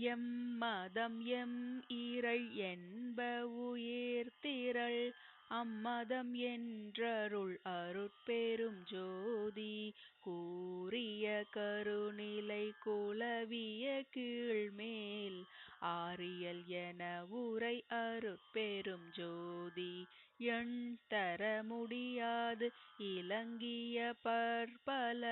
M மதம் M இறை என்ப உயிர்த்திரள் அம்மதம் என்றருள் அருட்பெரும் ஜோதி. கூறிய கருநிலை குலவிய கீழ்மேல். ஆரியல் என உரை அருட்பெரும் ஜோதி. எண் தர முடியாது. இலங்கிய பற்பல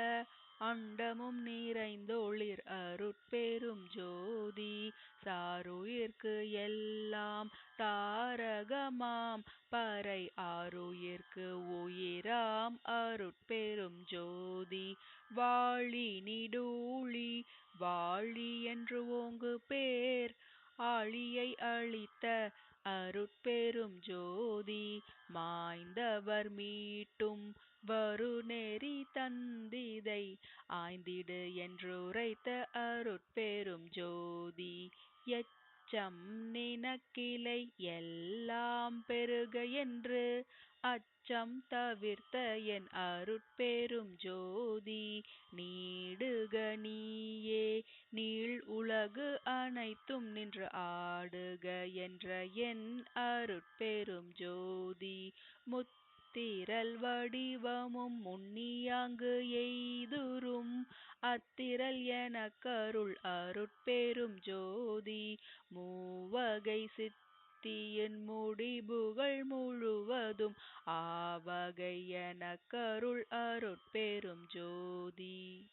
அண்டமும் நிறைந்தொளிர் அருட்பெரும் ஜோதி சாருயிர்க்கு எல்லாம் தாரகமாம். பறை ஆருயிர்க்கு உயிராம் அருட்பெரும் ஜோதி வாழி நீடூழி வாழி என்று ஓங்கு பேர். ஆழியை அளித்த அருட்பெரும் ஜோதி மாய்ந்தவர் மீட்டும் வருநெறி தந்திதை ஆய்ந்திடு என்றுரைத்த அருட்பெரும் ஜோதி. எச்சம் நினக்கிலை எல்லாம் பெருக என்று அச்சம் தவிர்த்த என் அருட்பெரும் ஜோதி. நீடுக நீ நீள் உலகு அனைத்தும் நின்று ஆடுக என்ற என் அருட்பெரும் ஜோதி. முத்திரள் வடிவமும் முன்னியாங்கு எய்துறும். அத்திரள் எனக்கருள் அருட்பெரும் ஜோதி. மூவகை சித்தியின் முடிபுகள் முழுவதும் ஆவகை எனக்கருள் அருட்பெரும் ஜோதி.